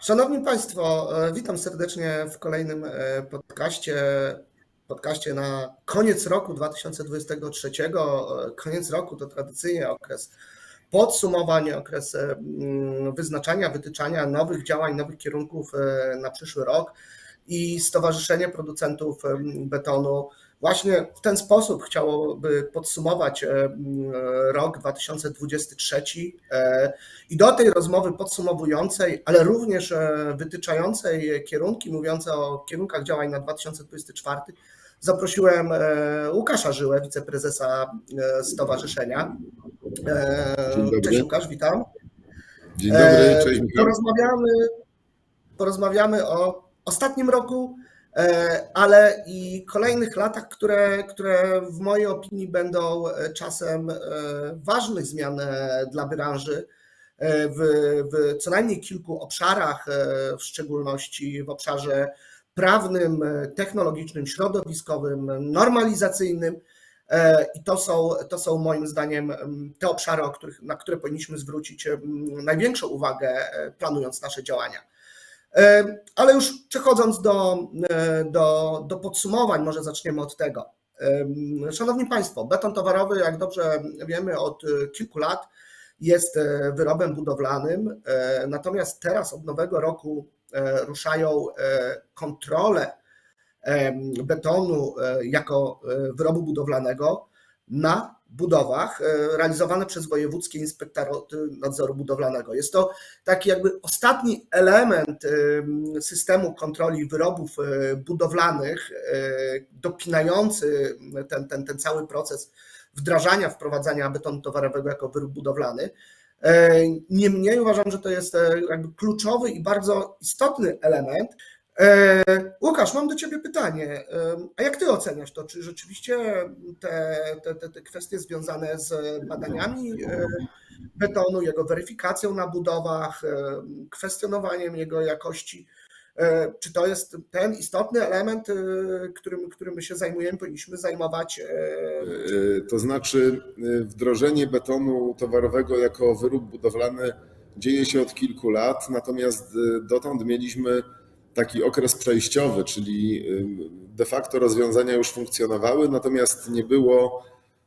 Szanowni Państwo, e, witam serdecznie w kolejnym e, podcaście, podcaście na koniec roku 2023. E, Koniec roku to tradycyjnie okres podsumowań, okres mm, wyznaczania, wytyczania nowych działań, nowych kierunków na przyszły rok i Stowarzyszenie Producentów Betonu właśnie w ten sposób chciałoby podsumować em, rok 2023 e, i do tej rozmowy podsumowującej, ale również e, wytyczającej kierunki, mówiące o kierunkach działań na 2024 zaprosiłem e, Łukasza Żyłę, wiceprezesa e, stowarzyszenia. E. Cześć Łukasz, witam. Dzień dobry, E, cześć Michał. Porozmawiamy, porozmawiamy o ostatnim roku, e, ale i kolejnych latach, które, które w mojej opinii będą e, czasem e, ważnych zmian e, dla branży e, w, w co najmniej kilku obszarach, e, w szczególności w obszarze prawnym, e, technologicznym, środowiskowym, normalizacyjnym. E, I to są, to są moim zdaniem em, te obszary, których, na które powinniśmy zwrócić największą uwagę, e, planując nasze działania. E, Ale już przechodząc do, e, do, do podsumowań, może zaczniemy od tego. Em, Szanowni Państwo, beton towarowy, jak dobrze wiemy, od e, kilku lat jest e, wyrobem budowlanym, e, natomiast teraz od nowego roku e, ruszają e, kontrole betonu e, jako e, wyrobu budowlanego na budowach e, realizowane przez wojewódzkie inspektoraty nadzoru budowlanego. Jest to taki jakby ostatni element em, systemu kontroli wyrobów e, budowlanych, e, dopinający ten, ten, ten cały proces wdrażania, wprowadzania betonu towarowego jako wyrób budowlany. E, Niemniej uważam, że to jest e, jakby kluczowy i bardzo istotny element, E, Łukasz, mam do Ciebie pytanie. E, A jak Ty oceniasz to? Czy rzeczywiście te, te, te, te kwestie związane z badaniami e, betonu, jego weryfikacją na budowach, e, kwestionowaniem jego jakości, e, czy to jest ten istotny element, e, którym, którym my się zajmujemy, powinniśmy zajmować? e, E, To znaczy e, wdrożenie betonu towarowego jako wyrób budowlany dzieje się od kilku lat, natomiast e, dotąd mieliśmy taki okres przejściowy, czyli e, de facto rozwiązania już funkcjonowały, natomiast nie było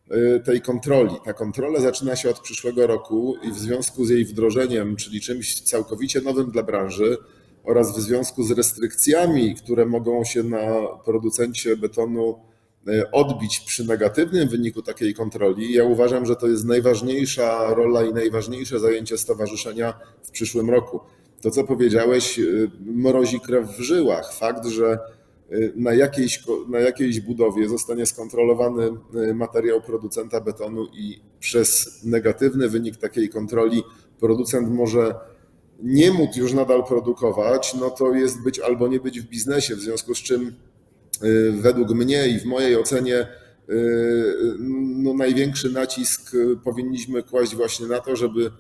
e, tej kontroli. Ta kontrola zaczyna się od przyszłego roku i w związku z jej wdrożeniem, czyli czymś całkowicie nowym dla branży oraz w związku z restrykcjami, które mogą się na producencie betonu e, odbić przy negatywnym wyniku takiej kontroli, ja uważam, że to jest najważniejsza rola i najważniejsze zajęcie stowarzyszenia w przyszłym roku. To, co powiedziałeś, e, mrozi krew w żyłach. Fakt, że e, na jakiejś, na jakiejś budowie zostanie skontrolowany e, materiał producenta betonu i przez negatywny wynik takiej kontroli producent może nie móc już nadal produkować, no to jest być albo nie być w biznesie, w związku z czym y, według mnie i w mojej ocenie y, no największy nacisk y, powinniśmy kłaść właśnie na to, żeby y,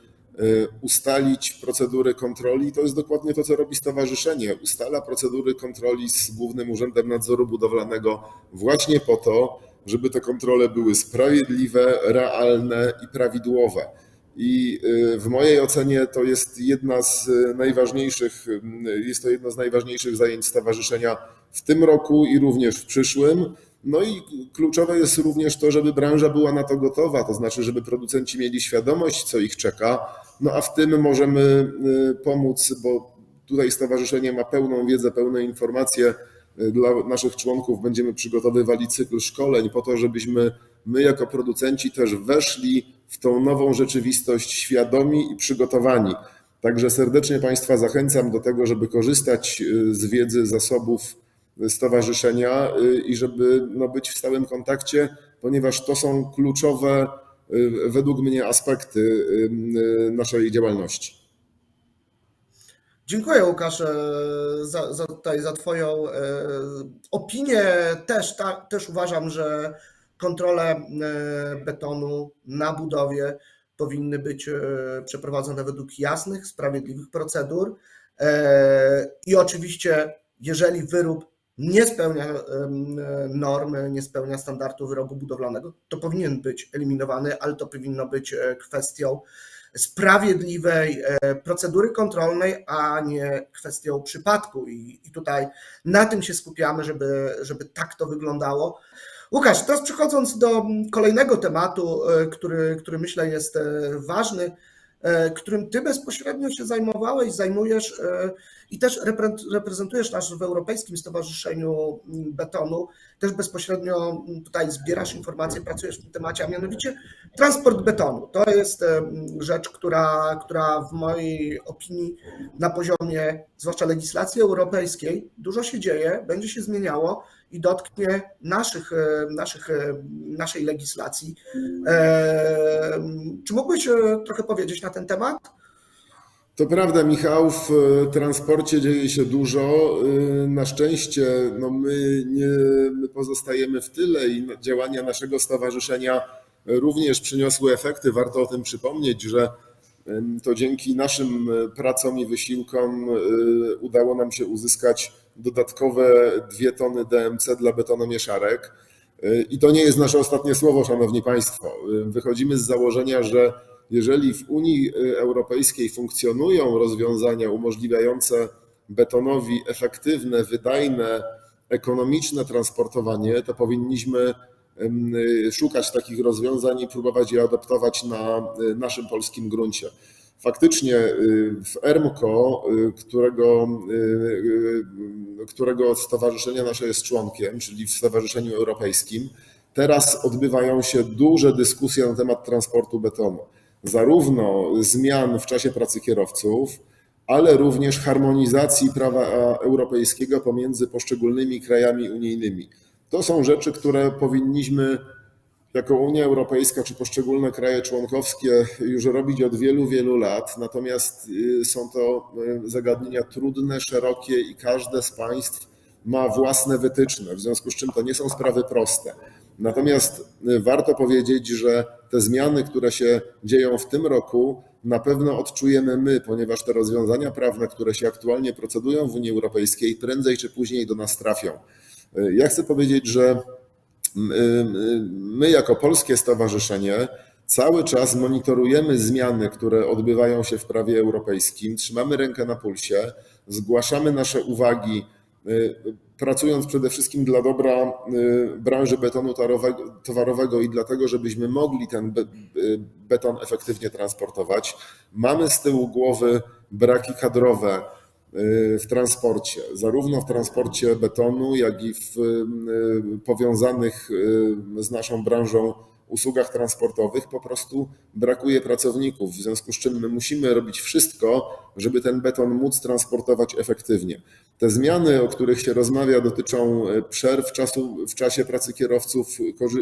ustalić procedury kontroli. To jest dokładnie to, co robi stowarzyszenie. Ustala procedury kontroli z Głównym Urzędem Nadzoru Budowlanego właśnie po to, żeby te kontrole były sprawiedliwe, realne i prawidłowe. I y, w mojej ocenie to jest jedna z y, najważniejszych, y, jest to jedno z najważniejszych zajęć stowarzyszenia w tym roku i również w przyszłym. No i kluczowe jest również to, żeby branża była na to gotowa, to znaczy, żeby producenci mieli świadomość, co ich czeka. No a w tym możemy y, pomóc, bo tutaj stowarzyszenie ma pełną wiedzę, pełne informacje. Y, Dla naszych członków będziemy przygotowywali cykl szkoleń po to, żebyśmy my jako producenci też weszli w tą nową rzeczywistość świadomi i przygotowani. Także serdecznie Państwa zachęcam do tego, żeby korzystać y, z wiedzy, zasobów stowarzyszenia y, i żeby no, być w stałym kontakcie, ponieważ to są kluczowe y, według mnie aspekty y, naszej działalności. Dziękuję Łukasz e, za, za, tutaj, za Twoją e, opinię. Też, ta, też uważam, że kontrole e, betonu na budowie powinny być przeprowadzone według jasnych, sprawiedliwych procedur. I oczywiście, jeżeli wyrób nie spełnia em, normy, nie spełnia standardu wyrobu budowlanego, to powinien być eliminowany, ale to powinno być e, kwestią sprawiedliwej e, procedury kontrolnej, a nie kwestią przypadku. I, i tutaj na tym się skupiamy, żeby, żeby tak to wyglądało. Łukasz, teraz przechodząc do kolejnego tematu, e, który, który myślę jest ważny, którym ty bezpośrednio się zajmowałeś, zajmujesz e, i też repre- reprezentujesz nas w Europejskim Stowarzyszeniu Betonu, też bezpośrednio tutaj zbierasz informacje, pracujesz w tym temacie, a mianowicie transport betonu. To jest e, rzecz, która, która w mojej opinii na poziomie, zwłaszcza legislacji europejskiej, dużo się dzieje, będzie się zmieniało i dotknie naszych, e, naszych, e, naszej legislacji. E, Czy mógłbyś trochę powiedzieć na ten temat? To prawda, Michał, w transporcie dzieje się dużo. Na szczęście no my nie my pozostajemy w tyle i działania naszego stowarzyszenia również przyniosły efekty. Warto o tym przypomnieć, że to dzięki naszym pracom i wysiłkom udało nam się uzyskać dodatkowe dwie tony DMC dla betonomieszarek. I to nie jest nasze ostatnie słowo, Szanowni Państwo. Wychodzimy z założenia, że jeżeli w Unii Europejskiej funkcjonują rozwiązania umożliwiające betonowi efektywne, wydajne, ekonomiczne transportowanie, to powinniśmy szukać takich rozwiązań i próbować je adoptować na naszym polskim gruncie. Faktycznie y, w ERMCO, y, którego, y, którego stowarzyszenie nasze jest członkiem, czyli w Stowarzyszeniu Europejskim, teraz odbywają się duże dyskusje na temat transportu betonu zarówno zmian w czasie pracy kierowców, ale również harmonizacji prawa europejskiego pomiędzy poszczególnymi krajami unijnymi. To są rzeczy, które powinniśmy jako Unia Europejska czy poszczególne kraje członkowskie już robić od wielu, wielu lat. Natomiast y, są to y, zagadnienia trudne, szerokie i każde z państw ma własne wytyczne, w związku z czym to nie są sprawy proste. Natomiast y, warto powiedzieć, że te zmiany, które się dzieją w tym roku, na pewno odczujemy my, ponieważ te rozwiązania prawne, które się aktualnie procedują w Unii Europejskiej, prędzej czy później do nas trafią. Ja chcę powiedzieć, że my, jako polskie stowarzyszenie, cały czas monitorujemy zmiany, które odbywają się w prawie europejskim, trzymamy rękę na pulsie, zgłaszamy nasze uwagi y, pracując przede wszystkim dla dobra y, branży betonu towarowego, i dlatego, żebyśmy mogli ten be- y, beton efektywnie transportować. Mamy z tyłu głowy braki kadrowe y, w transporcie, zarówno w transporcie betonu, jak i w y, powiązanych y, z naszą branżą usługach transportowych po prostu brakuje pracowników, w związku z czym my musimy robić wszystko, żeby ten beton móc transportować efektywnie. Te zmiany, o których się rozmawia, dotyczą przerw czasu, w czasie pracy kierowców,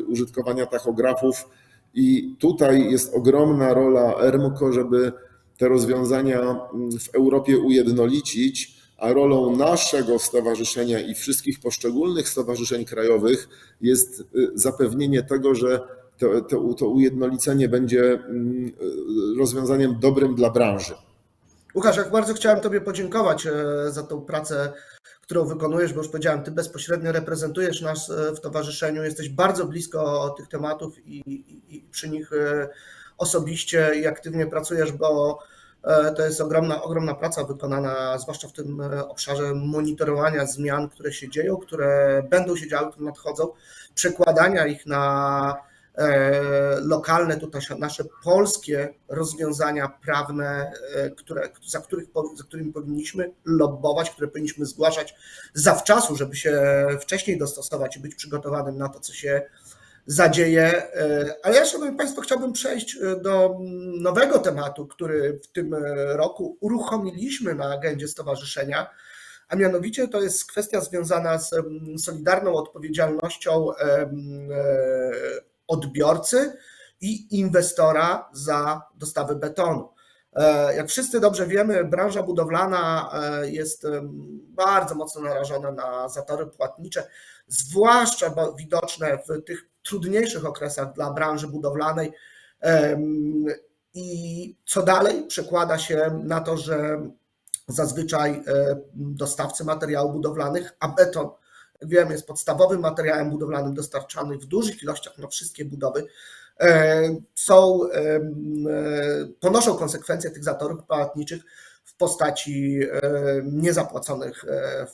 użytkowania tachografów i tutaj jest ogromna rola ERMCO, żeby te rozwiązania mm, w Europie ujednolicić, a rolą naszego stowarzyszenia i wszystkich poszczególnych stowarzyszeń krajowych jest y, zapewnienie tego, że to, to, to ujednolicenie będzie mm, rozwiązaniem dobrym dla branży. Łukasz, jak bardzo chciałem Tobie podziękować e, za tą pracę, którą wykonujesz, bo już powiedziałem, Ty bezpośrednio reprezentujesz nas e, w towarzyszeniu, jesteś bardzo blisko tych tematów i, i, i przy nich e, osobiście i aktywnie pracujesz, bo e, to jest ogromna, ogromna praca wykonana, zwłaszcza w tym e, obszarze monitorowania zmian, które się dzieją, które będą się działy, które nadchodzą, przekładania ich na e, lokalne, tutaj nasze polskie rozwiązania prawne, które, za, których, za którymi powinniśmy lobbować, które powinniśmy zgłaszać zawczasu, żeby się wcześniej dostosować i być przygotowanym na to, co się zadzieje. E, A ja, Szanowni Państwo, chciałbym przejść e, do nowego tematu, który w tym e, roku uruchomiliśmy na agendzie stowarzyszenia, a mianowicie to jest kwestia związana z solidarną odpowiedzialnością odbiorcy i inwestora za dostawy betonu. Jak wszyscy dobrze wiemy, branża budowlana jest bardzo mocno narażona na zatory płatnicze, zwłaszcza widoczne w tych trudniejszych okresach dla branży budowlanej. I co dalej przekłada się na to, że zazwyczaj e, dostawcy materiałów budowlanych, a beton, wiem, jest podstawowym materiałem budowlanym dostarczanym w dużych ilościach na wszystkie budowy, e, są, e, ponoszą konsekwencje tych zatorów płatniczych w postaci niezapłaconych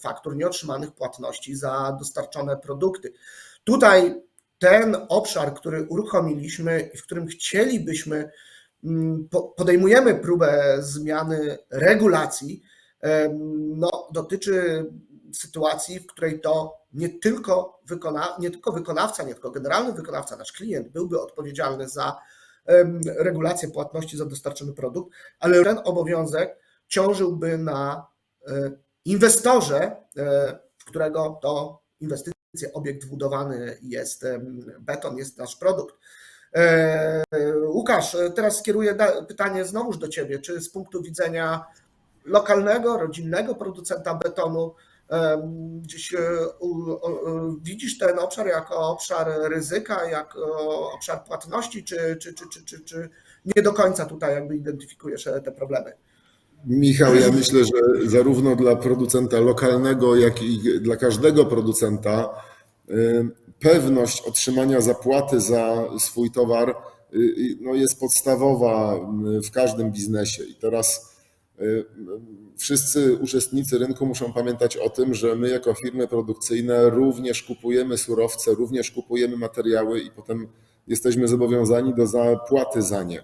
faktur, nieotrzymanych płatności za dostarczone produkty. Tutaj ten obszar, który uruchomiliśmy i w którym chcielibyśmy, mm, po- podejmujemy próbę zmiany regulacji, no, dotyczy sytuacji, w której to nie tylko, wykona, nie tylko wykonawca, nie tylko generalny wykonawca, nasz klient byłby odpowiedzialny za regulację płatności za dostarczony produkt, ale ten obowiązek ciążyłby na e, inwestorze, e, w którego to inwestycje, obiekt wbudowany jest beton, jest nasz produkt. E, Łukasz, e, teraz skieruję pytanie znowuż do Ciebie. Czy z punktu widzenia lokalnego, rodzinnego producenta betonu gdzieś e, o- widzisz ten obszar jako obszar ryzyka, jako obszar płatności, czy, czy, czy, czy, czy, czy nie do końca tutaj jakby identyfikujesz e, te problemy? Michał, ja myślę, że zarówno dla producenta lokalnego, jak i dla każdego producenta y, pewność otrzymania zapłaty za swój towar y, y, no jest podstawowa w każdym biznesie. I teraz wszyscy uczestnicy rynku muszą pamiętać o tym, że my jako firmy produkcyjne również kupujemy surowce, również kupujemy materiały i potem jesteśmy zobowiązani do zapłaty za nie.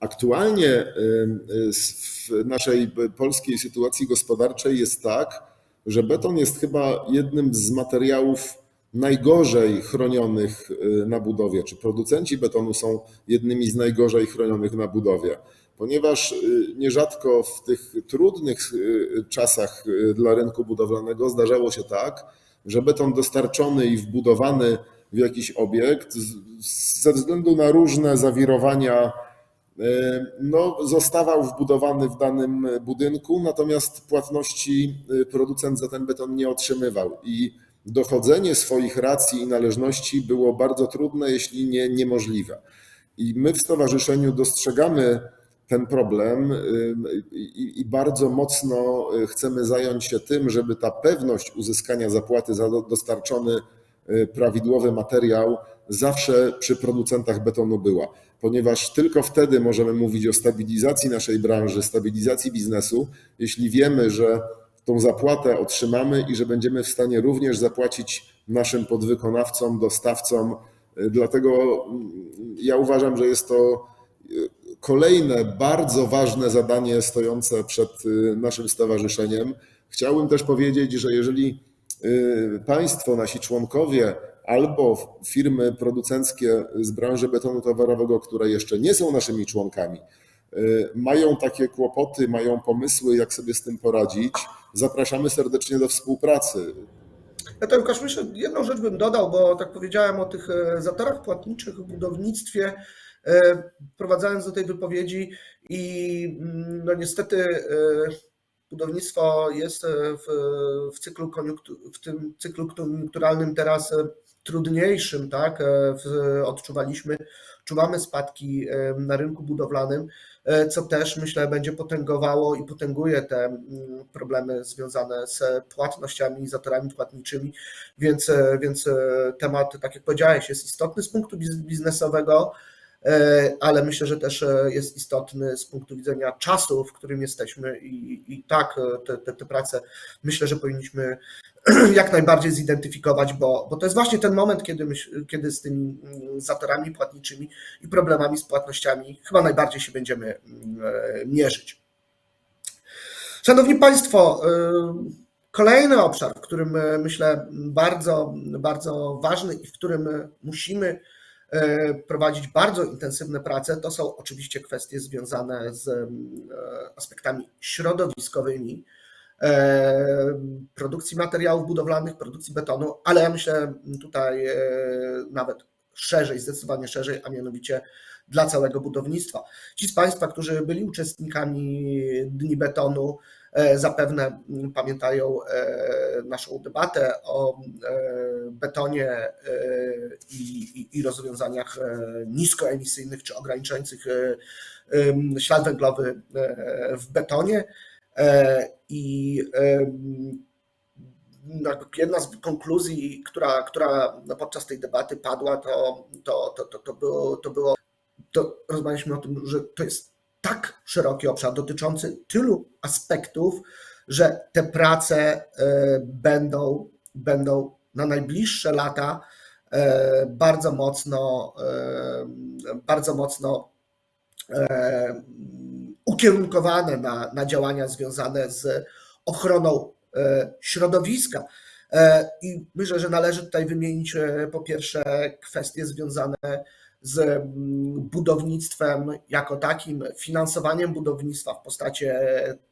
Aktualnie y, w naszej polskiej sytuacji gospodarczej jest tak, że beton jest chyba jednym z materiałów najgorzej chronionych y, na budowie, czy producenci betonu są jednymi z najgorzej chronionych na budowie, ponieważ nierzadko w tych trudnych czasach dla rynku budowlanego zdarzało się tak, że beton dostarczony i wbudowany w jakiś obiekt ze względu na różne zawirowania no, zostawał wbudowany w danym budynku, natomiast płatności y, producent za ten beton nie otrzymywał i dochodzenie swoich racji i należności było bardzo trudne, jeśli nie niemożliwe. I my w stowarzyszeniu dostrzegamy ten problem i, bardzo mocno y, chcemy zająć się tym, żeby ta pewność uzyskania zapłaty za do- dostarczony y, prawidłowy materiał zawsze przy producentach betonu była, ponieważ tylko wtedy możemy mówić o stabilizacji naszej branży, stabilizacji biznesu, jeśli wiemy, że tą zapłatę otrzymamy i że będziemy w stanie również zapłacić naszym podwykonawcom, dostawcom. Dlatego mm, ja uważam, że jest to y, kolejne bardzo ważne zadanie stojące przed y, naszym stowarzyszeniem. Chciałbym też powiedzieć, że jeżeli y, Państwo, nasi członkowie albo firmy producenckie z branży betonu towarowego, które jeszcze nie są naszymi członkami, y, mają takie kłopoty, mają pomysły, jak sobie z tym poradzić, zapraszamy serdecznie do współpracy. Ja to Łukasz, myślę, jedną rzecz bym dodał, bo tak powiedziałem o tych e, zatorach płatniczych w budownictwie, e, wprowadzając do tej wypowiedzi i mm, no niestety e, budownictwo jest w, w, cyklu w tym cyklu koniunkturalnym teraz trudniejszym, tak? E, Odczuwaliśmy, czuwamy spadki e, na rynku budowlanym, e, co też myślę będzie potęgowało i potęguje te mm, problemy związane z płatnościami zatorami płatniczymi, więc, więc temat, tak jak powiedziałeś, jest istotny z punktu biz- biznesowego, ale myślę, że też e, jest istotny z punktu widzenia czasu, w którym jesteśmy i, i tak e, te, te, te prace myślę, że powinniśmy jak najbardziej zidentyfikować, bo, bo to jest właśnie ten moment, kiedy, myśl, kiedy z tymi mm, zatorami płatniczymi i problemami z płatnościami chyba najbardziej się będziemy mm, e, mierzyć. Szanowni Państwo, kolejny obszar, w którym myślę bardzo, bardzo ważny i w którym musimy prowadzić bardzo intensywne prace, to są oczywiście kwestie związane z y, aspektami środowiskowymi e, produkcji materiałów budowlanych, produkcji betonu, ale ja myślę tutaj e, nawet szerzej, zdecydowanie szerzej, a mianowicie dla całego budownictwa. Ci z Państwa, którzy byli uczestnikami Dni Betonu, e, zapewne mm, pamiętają e, naszą debatę o e, betonie e, i, i, i rozwiązaniach e, niskoemisyjnych czy ograniczających e, ślad węglowy e, w betonie. E, I jakby jedna z konkluzji, która, która no podczas tej debaty padła, to, to, to, to, to, było, to było to rozmawialiśmy o tym, że to jest tak szeroki obszar dotyczący tylu aspektów, że te prace będą, będą na najbliższe lata bardzo mocno, bardzo mocno ukierunkowane na, na działania związane z ochroną środowiska. I myślę, że należy tutaj wymienić po pierwsze kwestie związane z mm, budownictwem jako takim, finansowaniem budownictwa w postaci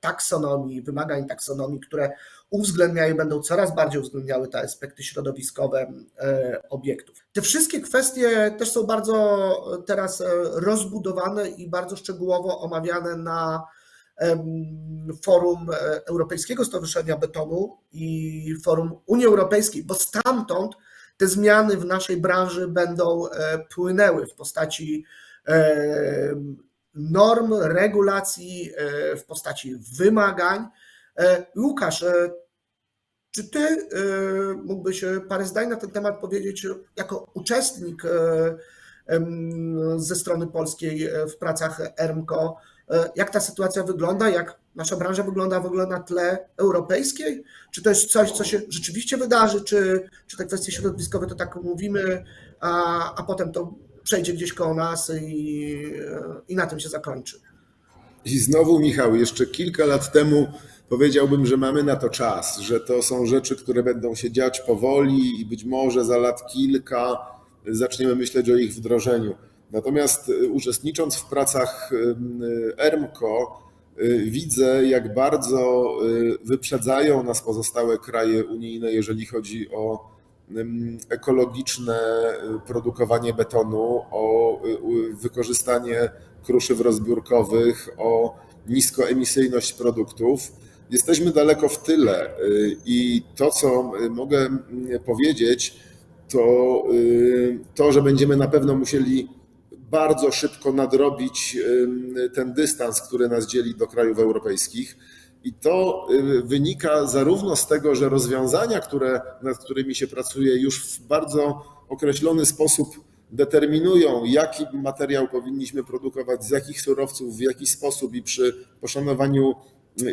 taksonomii, wymagań taksonomii, które uwzględniają, będą coraz bardziej uwzględniały te aspekty środowiskowe obiektów. Te wszystkie kwestie też są bardzo teraz rozbudowane i bardzo szczegółowo omawiane na Forum Europejskiego Stowarzyszenia Betonu i Forum Unii Europejskiej, bo stamtąd te zmiany w naszej branży będą płynęły w postaci norm, regulacji, w postaci wymagań. Łukasz, czy ty mógłbyś parę zdań na ten temat powiedzieć jako uczestnik ze strony polskiej w pracach ERMCO? Jak ta sytuacja wygląda, jak nasza branża wygląda w ogóle na tle europejskiej? Czy to jest coś, co się rzeczywiście wydarzy, czy, czy te kwestie środowiskowe to tak mówimy, a, a potem to przejdzie gdzieś koło nas i, i na tym się zakończy? I znowu, Michał, jeszcze kilka lat temu powiedziałbym, że mamy na to czas, że to są rzeczy, które będą się dziać powoli i być może za lat kilka zaczniemy myśleć o ich wdrożeniu. Natomiast uczestnicząc w pracach ERMCO, widzę, jak bardzo wyprzedzają nas pozostałe kraje unijne, jeżeli chodzi o ekologiczne produkowanie betonu, o wykorzystanie kruszyw rozbiórkowych, o niskoemisyjność produktów. Jesteśmy daleko w tyle i to, co mogę powiedzieć, to to, że będziemy na pewno musieli bardzo szybko nadrobić ten dystans, który nas dzieli do krajów europejskich. I to wynika zarówno z tego, że rozwiązania, które, nad którymi się pracuje, już w bardzo określony sposób determinują, jaki materiał powinniśmy produkować, z jakich surowców, w jaki sposób i przy poszanowaniu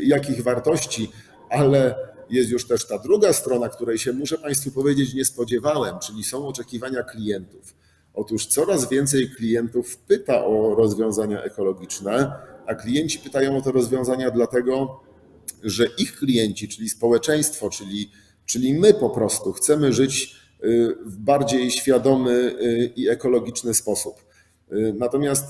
jakich wartości, ale jest już też ta druga strona, której się muszę Państwu powiedzieć nie spodziewałem, czyli są oczekiwania klientów. Otóż coraz więcej klientów pyta o rozwiązania ekologiczne, a klienci pytają o te rozwiązania dlatego, że ich klienci, czyli społeczeństwo, czyli, czyli my po prostu chcemy żyć w bardziej świadomy i ekologiczny sposób. Natomiast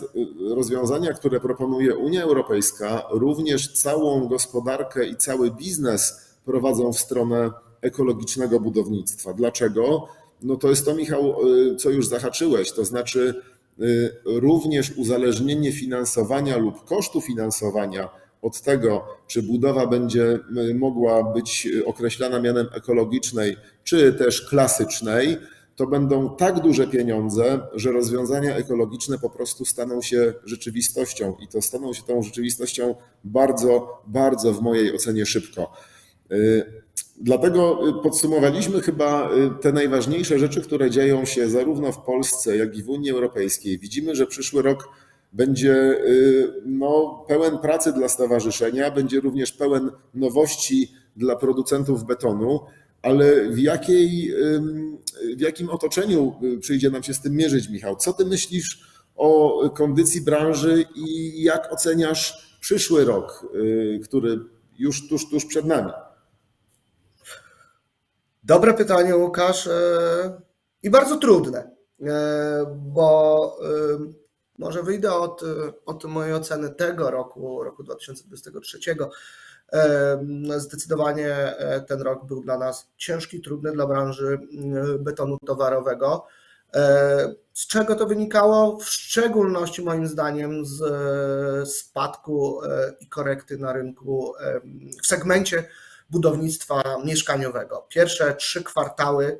rozwiązania, które proponuje Unia Europejska, również całą gospodarkę i cały biznes prowadzą w stronę ekologicznego budownictwa. Dlaczego? No to jest to, Michał, co już zahaczyłeś, to znaczy również uzależnienie finansowania lub kosztu finansowania od tego, czy budowa będzie mogła być określana mianem ekologicznej, czy też klasycznej, to będą tak duże pieniądze, że rozwiązania ekologiczne po prostu staną się rzeczywistością i to staną się tą rzeczywistością bardzo, bardzo w mojej ocenie szybko. Dlatego podsumowaliśmy chyba te najważniejsze rzeczy, które dzieją się zarówno w Polsce, jak i w Unii Europejskiej. Widzimy, że przyszły rok będzie no, pełen pracy dla stowarzyszenia, będzie również pełen nowości dla producentów betonu, ale w, jakiej, w jakim otoczeniu przyjdzie nam się z tym mierzyć, Michał? Co ty myślisz o kondycji branży i jak oceniasz przyszły rok, który już tuż, tuż przed nami? Dobre pytanie, Łukasz, i bardzo trudne, bo może wyjdę od, od mojej oceny tego roku, roku 2023. Zdecydowanie ten rok był dla nas ciężki, trudny dla branży betonu towarowego. Z czego to wynikało? W szczególności moim zdaniem z spadku i korekty na rynku w segmencie budownictwa mieszkaniowego. Pierwsze trzy kwartały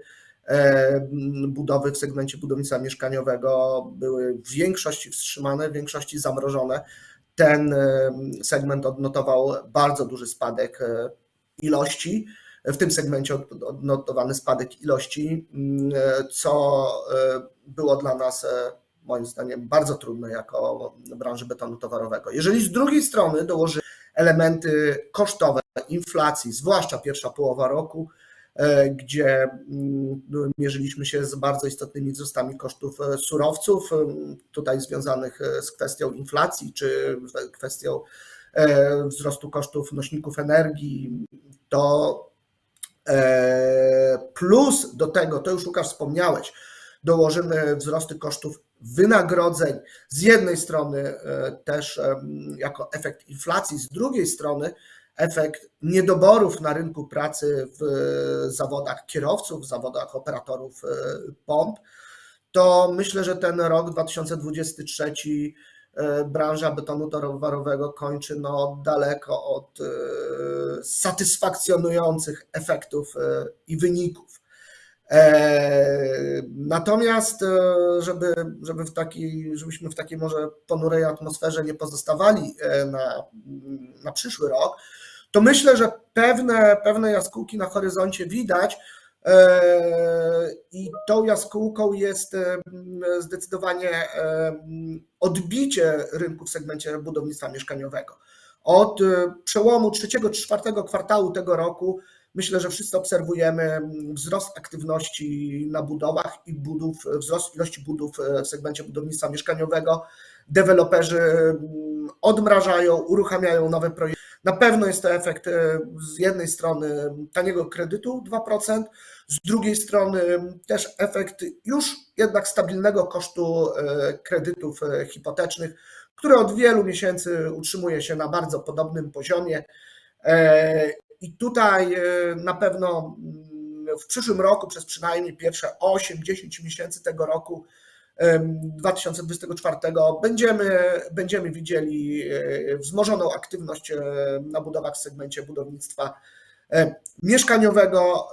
budowy w segmencie budownictwa mieszkaniowego były w większości wstrzymane, w większości zamrożone. Ten segment odnotował bardzo duży spadek ilości. W tym segmencie odnotowany spadek ilości, co było dla nas moim zdaniem bardzo trudne jako branży betonu towarowego. Jeżeli z drugiej strony dołoży elementy kosztowe inflacji, zwłaszcza pierwsza połowa roku, e, gdzie mm, mierzyliśmy się z bardzo istotnymi wzrostami kosztów e, surowców, em, tutaj związanych e, z kwestią inflacji czy kwestią e, wzrostu kosztów nośników energii, to e, plus do tego, to już Łukasz wspomniałeś, dołożymy wzrosty kosztów wynagrodzeń. Z jednej strony e, też jako efekt inflacji, z drugiej strony efekt niedoborów na rynku pracy w zawodach kierowców, w zawodach operatorów e, pomp, to myślę, że ten rok 2023 e, branża betonu towarowego kończy no daleko od e, satysfakcjonujących efektów i wyników. Natomiast, żeby, żeby w takiej, żebyśmy w takiej może ponurej atmosferze nie pozostawali na, na przyszły rok, to myślę, że pewne, pewne jaskółki na horyzoncie widać. e, I tą jaskółką jest e, zdecydowanie e, odbicie rynku w segmencie budownictwa mieszkaniowego. Od przełomu trzeciego czwartego kwartału tego roku myślę, że wszyscy obserwujemy wzrost aktywności na budowach i budów, wzrost ilości budów w segmencie budownictwa mieszkaniowego. Deweloperzy odmrażają, uruchamiają nowe projekty. Na pewno jest to efekt e, z jednej strony taniego kredytu 2%, z drugiej strony też efekt już jednak stabilnego kosztu e, kredytów e, hipotecznych, który od wielu miesięcy utrzymuje się na bardzo podobnym poziomie. I tutaj na pewno mm, w przyszłym roku, przez przynajmniej pierwsze 8-10 miesięcy tego roku, 2024, będziemy, będziemy widzieli e, wzmożoną aktywność e, na budowach w segmencie budownictwa e, mieszkaniowego,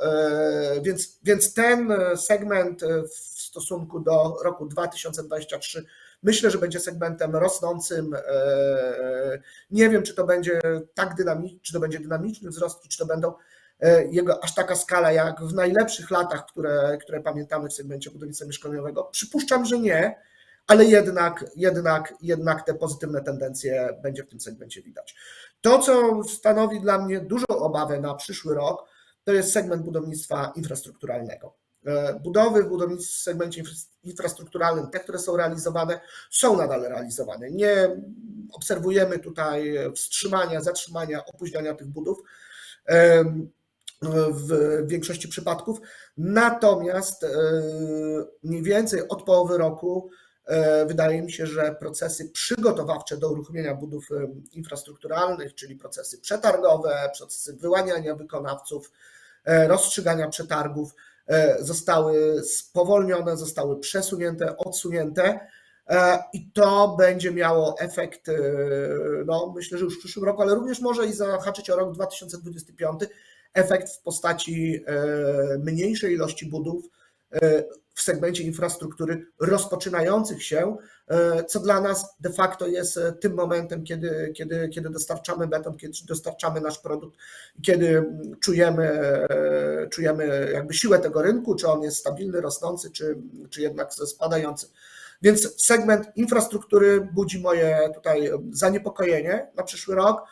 więc, więc ten segment w stosunku do roku 2023 myślę, że będzie segmentem rosnącym. Nie wiem, czy to będzie tak dynamiczny, czy to będzie dynamiczny wzrost, czy to będą jego aż taka skala jak w najlepszych latach, które, które pamiętamy w segmencie budownictwa mieszkaniowego. Przypuszczam, że nie, ale jednak, jednak, jednak te pozytywne tendencje będzie w tym segmencie widać. To, co stanowi dla mnie dużą obawę na przyszły rok, to jest segment budownictwa infrastrukturalnego. E, Budowy w budownictwie w segmencie infra- infrastrukturalnym, te, które są realizowane, są nadal realizowane. Nie obserwujemy tutaj wstrzymania, zatrzymania, opóźniania tych budów w większości przypadków. Natomiast e, mniej więcej od połowy roku e, wydaje mi się, że procesy przygotowawcze do uruchomienia budów em, infrastrukturalnych, czyli procesy przetargowe, procesy wyłaniania wykonawców, e, rozstrzygania przetargów, e, zostały spowolnione, zostały przesunięte, odsunięte. E, I to będzie miało efekt, e, no myślę, że już w przyszłym roku, ale również może i zahaczyć o rok 2025, efekt w postaci e, mniejszej ilości budów e, w segmencie infrastruktury rozpoczynających się, e, co dla nas de facto jest tym momentem, kiedy, kiedy, kiedy dostarczamy beton, kiedy dostarczamy nasz produkt, kiedy czujemy, czujemy jakby siłę tego rynku, czy on jest stabilny, rosnący, czy, czy jednak spadający. Więc segment infrastruktury budzi moje tutaj zaniepokojenie na przyszły rok.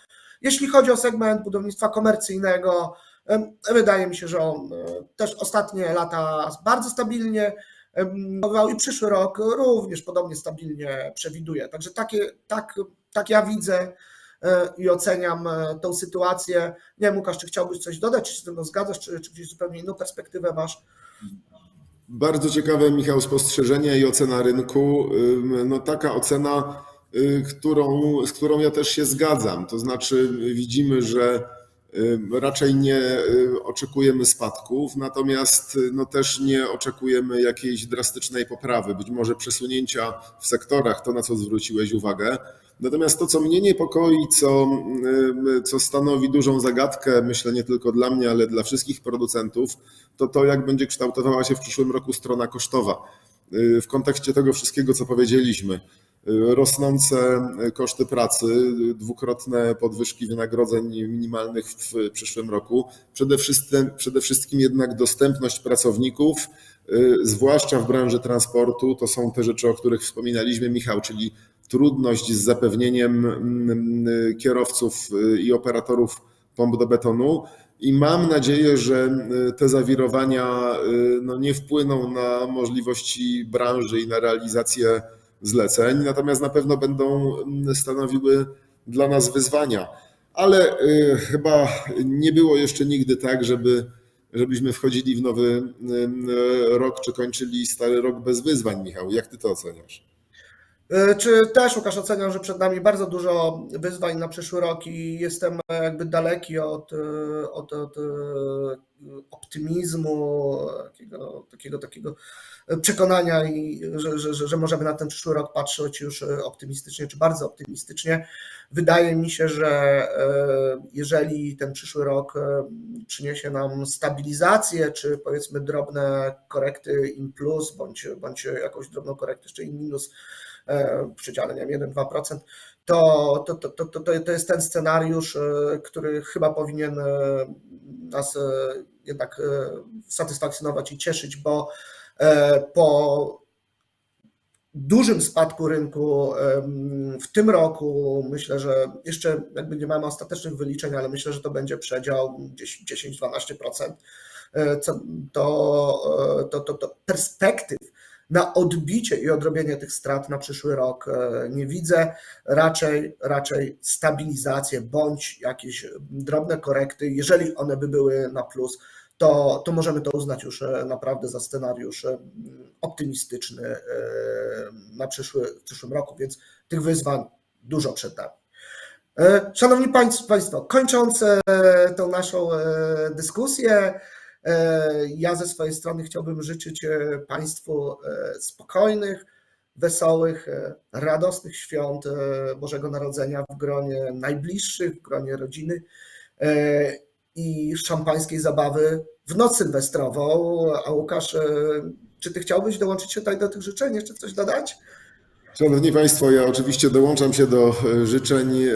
Jeśli chodzi o segment budownictwa komercyjnego, wydaje mi się, że on e, też ostatnie lata bardzo stabilnie i przyszły rok również podobnie stabilnie przewiduje. Także takie, tak, tak ja widzę e, i oceniam e, tą sytuację. Nie wiem, Łukasz, czy chciałbyś coś dodać, czy się ze mną zgadzasz, czy, czy gdzieś zupełnie inną perspektywę masz? Bardzo ciekawe, Michał, spostrzeżenie i ocena rynku. No taka ocena, y, którą, z którą ja też się zgadzam. To znaczy widzimy, że raczej nie y, oczekujemy spadków, natomiast y, no też nie oczekujemy jakiejś drastycznej poprawy, być może przesunięcia w sektorach, to na co zwróciłeś uwagę. Natomiast to, co mnie niepokoi, co, co stanowi dużą zagadkę, myślę nie tylko dla mnie, ale dla wszystkich producentów, to to, jak będzie kształtowała się w przyszłym roku strona kosztowa. Y, W kontekście tego wszystkiego, co powiedzieliśmy, rosnące koszty pracy, dwukrotne podwyżki wynagrodzeń minimalnych w przyszłym roku. Przede wszystkim, przede wszystkim jednak dostępność pracowników, zwłaszcza w branży transportu, to są te rzeczy, o których wspominaliśmy, Michał, czyli trudność z zapewnieniem mm, kierowców i operatorów pomp do betonu. I mam nadzieję, że te zawirowania no, nie wpłyną na możliwości branży i na realizację zleceń, natomiast na pewno będą stanowiły dla nas wyzwania. Ale y, chyba nie było jeszcze nigdy tak, żeby, żebyśmy wchodzili w nowy y, rok, czy kończyli stary rok bez wyzwań, Michał. Jak ty to oceniasz? E, Czy też, Łukasz, oceniam, że przed nami bardzo dużo wyzwań na przyszły rok i jestem jakby daleki od, e, od, od e, optymizmu, takiego, takiego, takiego przekonania, i że, że, że że możemy na ten przyszły rok patrzeć już optymistycznie, czy bardzo optymistycznie. Wydaje mi się, że e, jeżeli ten przyszły rok e, przyniesie nam stabilizację, czy powiedzmy drobne korekty in plus, bądź, bądź jakąś drobną korektę jeszcze in minus, e, przedziale nie wiem, 1-2%, to, to, to, to, to, jest ten scenariusz, e, który chyba powinien e, nas e, jednak e, satysfakcjonować i cieszyć, bo e, po dużym spadku rynku w tym roku, myślę, że jeszcze jakby nie mamy ostatecznych wyliczeń, ale myślę, że to będzie przedział 10-12%, e, co- to, e, to, to, to perspektyw na odbicie i odrobienie tych strat na przyszły rok e, nie widzę. Raczej, raczej stabilizację bądź jakieś drobne korekty. Jeżeli one by były na plus, to, to możemy to uznać już e, naprawdę za scenariusz e, optymistyczny na przyszły, w przyszłym roku, więc tych wyzwań dużo przed nami. Szanowni Państwo, kończąc tą naszą dyskusję, ja ze swojej strony chciałbym życzyć e, Państwu e, spokojnych, wesołych, e, radosnych świąt e, Bożego Narodzenia w gronie najbliższych, w gronie rodziny e, i szampańskiej zabawy w noc sylwestrową. A Łukasz, e, czy Ty chciałbyś dołączyć się tutaj do tych życzeń, jeszcze coś dodać? Szanowni Państwo, ja oczywiście dołączam się do e, życzeń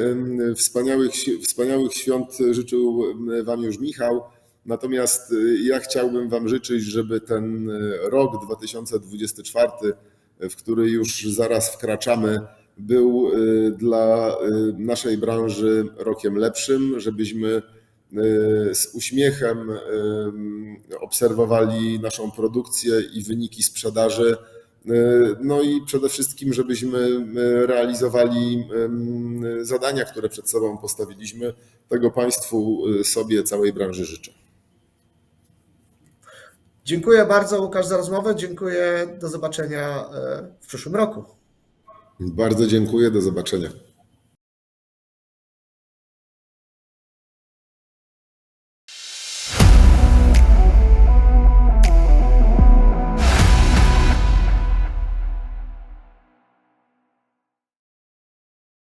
wspaniałych, wspaniałych świąt. Życzył Wam już Michał. Natomiast e, ja chciałbym Wam życzyć, żeby ten e, rok 2024, w który już zaraz wkraczamy, był e, dla naszej branży rokiem lepszym, żebyśmy z uśmiechem em, obserwowali naszą produkcję i wyniki sprzedaży. No i przede wszystkim, żebyśmy realizowali zadania, które przed sobą postawiliśmy. Tego Państwu, sobie, całej branży życzę. Dziękuję bardzo, Łukasz, za rozmowę. Dziękuję. Do zobaczenia e, w przyszłym roku. Bardzo dziękuję, do zobaczenia.